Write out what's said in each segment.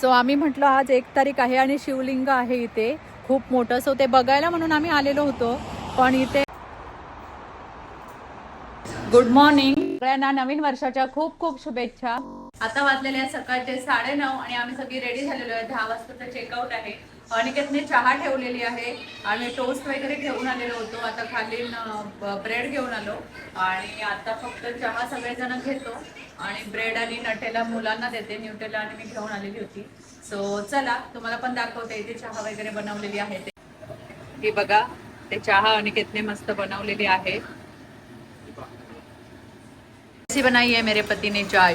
So आम्ही म्हटलं आज एक तारीख आहे आणि शिवलिंग आहे इथे. खूप मोठं. सो ते बघायला म्हणून आम्ही आलेलो होतो पण इथे गुड मॉर्निंग सगळ्यांना नवीन वर्षाच्या खूप खूप शुभेच्छा. आता वाजलेले सकाळचे साडे नऊ आणि आम्ही सगळी रेडी झालेलो आहे. दहा वाजताचं चेकआउट आहे. अनिकेतने चहा ठेवलेली आहे. आम्ही टोस्ट वगैरे घेऊन आलेलो होतो. आता खाली ब्रेड घेऊन आलो. आणि आता फक्त चहा सगळेजण घेतो. आणि ब्रेड आणि नटेला मुलांना देते. न्यूटेला आणि मी घेऊन आलेली होती. सो चला तुम्हाला पण दाखवते इथे चहा वगैरे बनवलेली आहे ते. हे बघा ते चहा अनिकेतने मस्त बनवलेली आहे. बनाई है मेरे पति ने चाय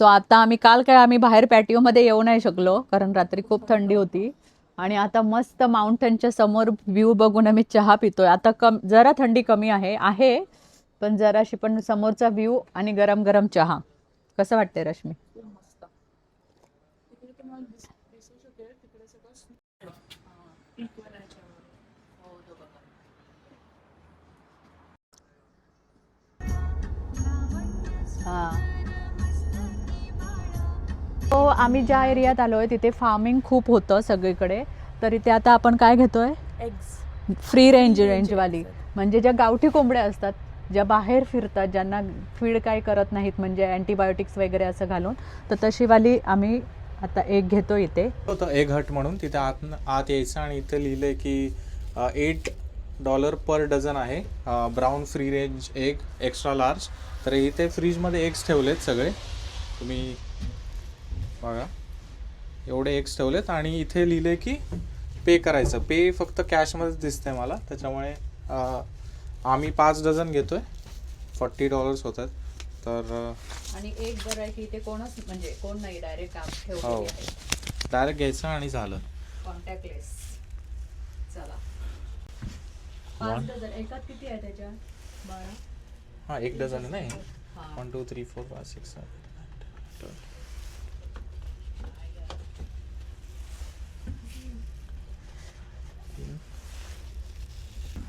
सो आता आम्ही काल काय आम्ही बाहेर पॅटिओमध्ये येऊ नाही शकलो कारण रात्री खूप थंडी होती. आणि आता मस्त माउंटनच्या समोर व्ह्यू बघून आम्ही चहा पितोय. आता कम जरा थंडी कमी आहे आहे पण जराशी पण समोरचा व्ह्यू आणि गरम गरम चहा. कसं वाटतंय रश्मी? हो आम्ही ज्या एरियात आलोय तिथे फार्मिंग खूप होतं सगळीकडे. तर इथे आता आपण काय घेतोय? फ्री रेंज रेंजवाली म्हणजे ज्या गावठी कोंबड्या असतात ज्या बाहेर फिरतात ज्यांना फीड काय करत नाहीत म्हणजे अँटीबायोटिक्स वगैरे असं घालून तर तशीवाली आम्ही आता एक घेतो इथे. होतं एक हट म्हणून. तिथे आत आत यायचं आणि इथे लिहिलंय की एट डॉलर पर डझन आहे. Brown free range egg extra large तर इथे फ्रीजमध्ये एग्स ठेवलेत सगळे. तुम्ही बघा. एवढे एग्स ठेवलेत आणि इथे लिहिले की पे करायचं. पे फक्त कॅशमध्येच दिसतंय मला. त्याच्यामुळे आम्ही पाच डझन घेतोय. फॉर्टी डॉलर्स होतात. तर आणि एक बरं आहे की इथे कोणच म्हणजे कोण नाही डायरेक्ट हो ठेवलेली आहे. डायरेक्ट घ्यायचं आणि झालं. कॉन्टॅक्टलेस चला. One. पाच डझन एकात किती आहे त्याच्या बाळा हां एक डझन आहे नाही हा. One two three four five six seven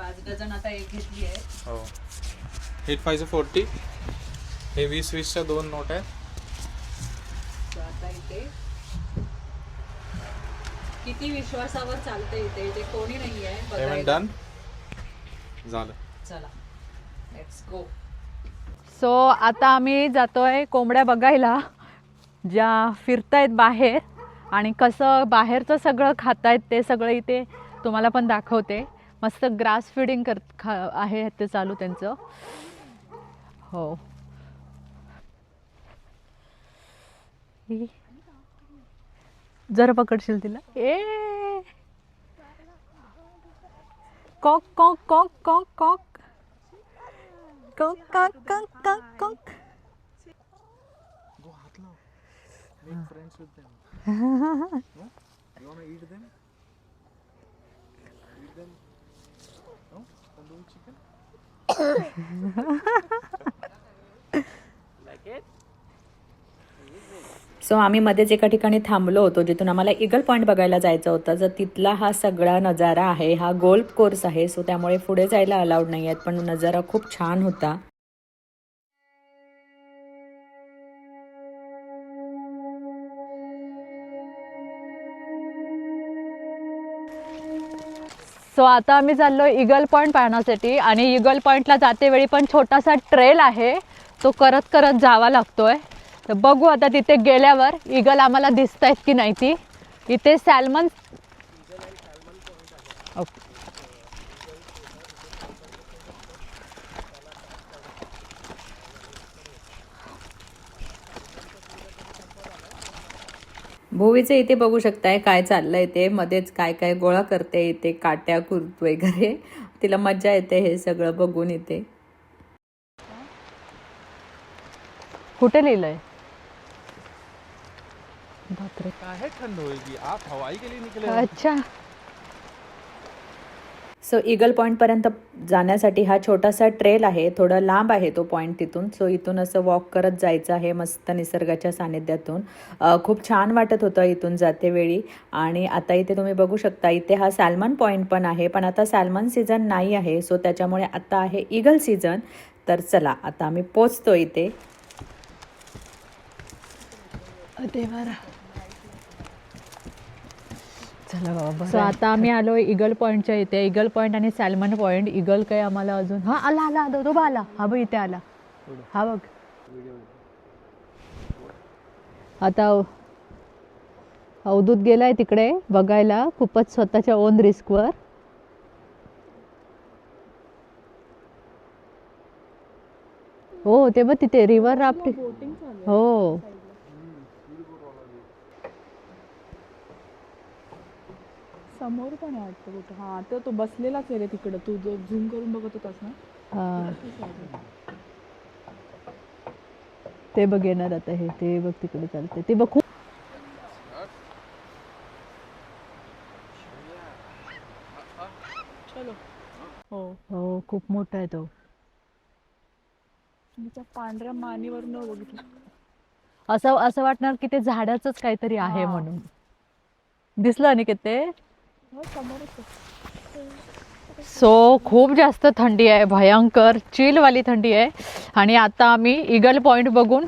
पाच डझन आता एक घेतली आहे. हो. एट फायचं फोर्टी हे वीस वीसच्या दोन नोट आहेत. तर आता इथे किती विश्वासावर चालते इथे? इथे कोणी नाही आहे पेमेंट बघायला. डन झालं. चला. लेट्स गो सो आता आम्ही जातोय कोंबड्या बघायला ज्या फिरतायत बाहेर आणि कसं बाहेरचं सगळं खातायत ते सगळं इथे तुम्हाला पण दाखवते. मस्त ग्रास फिडिंग कर खा आहे ते चालू त्यांचं हो. जरा पकडशील तिला ए कॉक कॉक कॉक कॉक कॉक कॉक कॉक कॉक कॉक कॉक friends with them. No? You wanna eat them? Eat them? Tandoori chicken. like it? So आम्ही मध्येच एका ठिकाणी थांबलो होतो जिथून आम्हाला इगल पॉईंट बघायला जायचं होतं जर तिथला हा सगळा नजारा आहे हा गोल्फ कोर्स आहे सो त्यामुळे पुढे जायला अलाउड नाही आहेत पण नजारा खूप छान होता सो आता आम्ही चाललो इगल पॉईंट पाहण्यासाठी आणि इगल पॉईंटला जातेवेळी पण छोटासा ट्रेल आहे. तो करत करत जावा लागतो आहे तर बघू आता तिथे गेल्यावर इगल आम्हाला दिसत आहेत की नाही ती. इथे सॅल्मन ओके. भोवीचे इथे बघू शकताय काय चाललंय ते. मध्येच काय काय गोळा करते इथे काट्या कुर्त वगैरे. तिला मज्जा येते हे सगळं बघून इथे. कुठे लिहिलंय? बापरे. काहे ठंड होएगी आप हवाई के लिए निकले हो. अच्छा. सो इगल पॉईंटपर्यंत जाण्यासाठी हा छोटासा ट्रेल आहे थोडं लांब आहे तो पॉईंट तिथून. सो इथून असं वॉक करत जायचं आहे मस्त निसर्गाच्या सानिध्यातून. खूप छान वाटत होतं इथून जाते वेळी. आणि आता इथे तुम्ही बघू शकता इथे हा सॅल्मन पॉईंट पण आहे पण आता सॅल्मन सीझन नाही आहे. सो त्याच्यामुळे आता आहे इगल सीझन तर चला आता आम्ही पोचतो इथे. देवारा चला बाबा सो आता आम्ही आलो इगल पॉईंटच्या इथे. इगल पॉईंट आणि सॅल्मन पॉईंट इगल काय आम्हाला अजून? हा आला आला तो तो बा आला. हा बघ इथे आला. हा बघ. आता अव- अवधूत गेलाय तिकडे बघायला. खूपच स्वतःच्या ओन रिस्कवर हो ते बघ तिथे. रिव्हर राफ्टिंग हो. समोर पण आहे वाटतं कुठं. हा तो तो बसलेलाच आहे रे तिकडं. तू जो झूम करून बघत होतास ना? हा. ते बघ येणार आता हे. ते बघ तिकडे चालते ते बघ खूप चलो. हो. हो खूप मोठा आहे तो. मी त्या पांढऱ्या मानेवरून बघितलं असं असं वाटणार की ते झाडाचंच काहीतरी आहे. म्हणून. दिसलं आणि ते. सो खूप जास्त थंडी आहे भयंकर. चिलवाली थंडी आहे. आणि आता आम्ही इगल पॉईंट बघून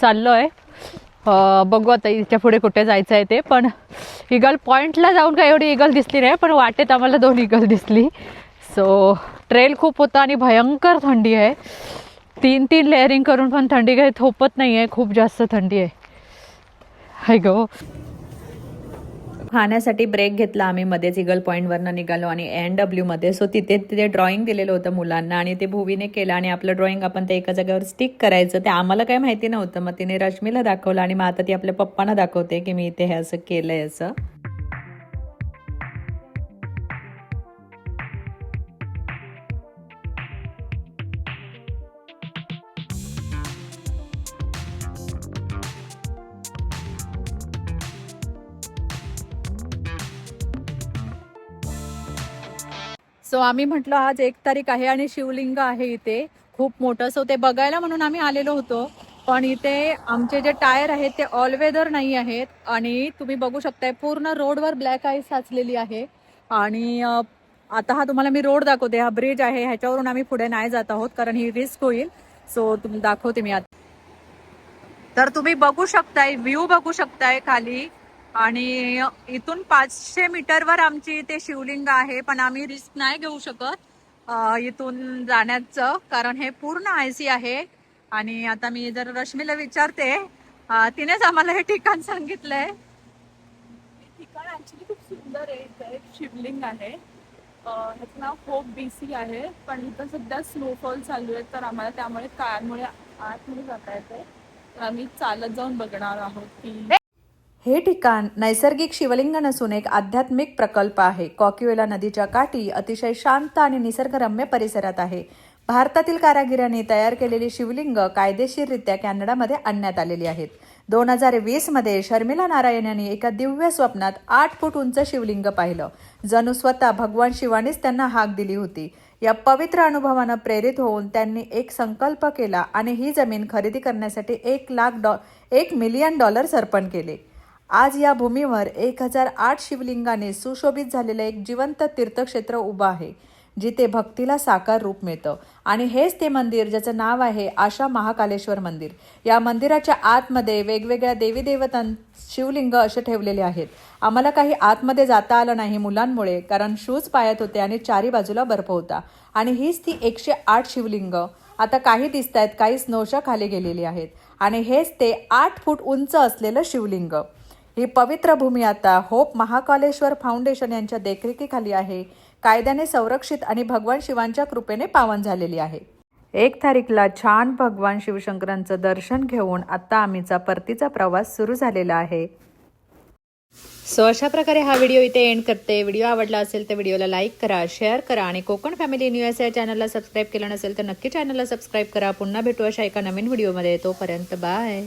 चाललो आहे बघू आता इच्या पुढे कुठे जायचं आहे ते. पण इगल पॉईंटला जाऊन काही एवढी इगल दिसली नाही पण वाटेत आम्हाला दोन इगल दिसली. सो ट्रेल खूप होता आणि भयंकर थंडी आहे. तीन तीन लेअरिंग करून पण थंडी काही थोपत नाही आहे खूप जास्त थंडी आहे. हाय गो. खाण्यासाठी ब्रेक घेतला. आम्ही मध्येच इगल पॉईंटवरनं निघालो आणि एन डब्ल्यूमध्ये सो तिथे तिथे ड्रॉइंग दिलेलं होतं मुलांना आणि ते भुवीने केलं आणि आपलं ड्रॉइंग आपण ते एका जागेवर स्टिक करायचं. ते आम्हाला काही माहिती नव्हतं. मग तिने रश्मीला दाखवलं आणि मग आता ती आपल्या पप्पांना दाखवते की मी इथे हे असं केलंय असं. सो आम्ही म्हटलं आज एक तारीख आहे आणि शिवलिंग आहे इथे. खूप मोठं. सो ते बघायला म्हणून आम्ही आलेलो होतो. पण इथे आमचे जे टायर आहेत ते ऑल वेदर नाही आहेत. आणि तुम्ही बघू शकताय पूर्ण रोडवर ब्लॅक आईस साचलेली आहे. आणि आता हा तुम्हाला मी रोड दाखवते. हा ब्रिज आहे. ह्याच्यावरून आम्ही पुढे नाही जात आहोत कारण ही रिस्क होईल. सो तुम्ही दाखवते मी आता. तर तुम्ही बघू शकताय व्ह्यू बघू शकताय खाली. आणि इथून पाचशे मीटरवर आमची इथे शिवलिंग आहे पण आम्ही रिस्क नाही घेऊ शकत इथून जाण्याचं कारण हे पूर्ण आयसी आहे. आणि आता मी जर रश्मीला विचारते तिनेच आम्हाला हे ठिकाण सांगितलंय. हे ठिकाण ऍक्च्युली खूप सुंदर आहे एक शिवलिंग आहे. ह्याचं नाव होप बीसी आहे पण इथं सध्या स्नोफॉल चालू आहे तर आम्हाला त्यामुळे कारमुळे आतमध्ये जाता येते तर आम्ही चालत जाऊन बघणार आहोत की हे ठिकाण नैसर्गिक शिवलिंग नसून एक आध्यात्मिक प्रकल्प आहे. कॉक्युएला नदीच्या काठी अतिशय शांत आणि निसर्गरम्य परिसरात आहे. भारतातील कारागिरांनी तयार केलेली शिवलिंग कायदेशीररित्या कॅनडामध्ये आणण्यात आलेली आहेत. दोन हजार वीसमध्ये शर्मिला नारायण यांनी एका दिव्य स्वप्नात आठ फूट उंच शिवलिंग पाहिलं. जणू स्वतः भगवान शिवानीच त्यांना हाक दिली होती. या पवित्र अनुभवानं प्रेरित होऊन त्यांनी एक संकल्प केला आणि ही जमीन खरेदी करण्यासाठी एक लाख डॉ एक मिलियन डॉलर्स अर्पण केले. आज या भूमीवर एक हजार आठ शिवलिंगाने सुशोभित झालेलं एक जिवंत तीर्थक्षेत्र उभं आहे जिथे भक्तीला साकार रूप मिळतं. आणि हेच ते मंदिर ज्याचं नाव आहे आशा महाकालेश्वर मंदिर. या मंदिराच्या आतमध्ये वेगवेगळ्या देवी देवतां शिवलिंग असे ठेवलेले आहेत. आम्हाला काही आतमध्ये जाता आलं नाही मुलांमुळे कारण शूज पायात होते आणि चारी बाजूला बर्फ होता. आणि हीच ती एकशे आठ शिवलिंग. आता काही दिसत आहेत काही स्नोच्या खाली गेलेली आहेत. आणि हेच ते आठ फूट उंच असलेलं शिवलिंग. ही पवित्र भूमी आता होप महाकालेश्वर फाउंडेशन यांच्या देखरेखीखाली आहे. कायद्याने संरक्षित आणि भगवान शिवांच्या कृपेने पावन झालेली आहे. एक तारीखला छान भगवान शिवशंकरांचं दर्शन घेऊन आता आम्हीचा परतीचा प्रवास सुरू झालेला आहे. सो अशा प्रकारे हा व्हिडिओ इथे एंड करते. व्हिडिओ आवडला असेल तर व्हिडिओला लाईक करा शेअर करा आणि कोकण फॅमिली न्यूज या चॅनलला सबस्क्राईब केलं नसेल तर नक्की चॅनलला सबस्क्राईब करा. पुन्हा भेटू अशा एका नवीन व्हिडिओमध्ये. तोपर्यंत बाय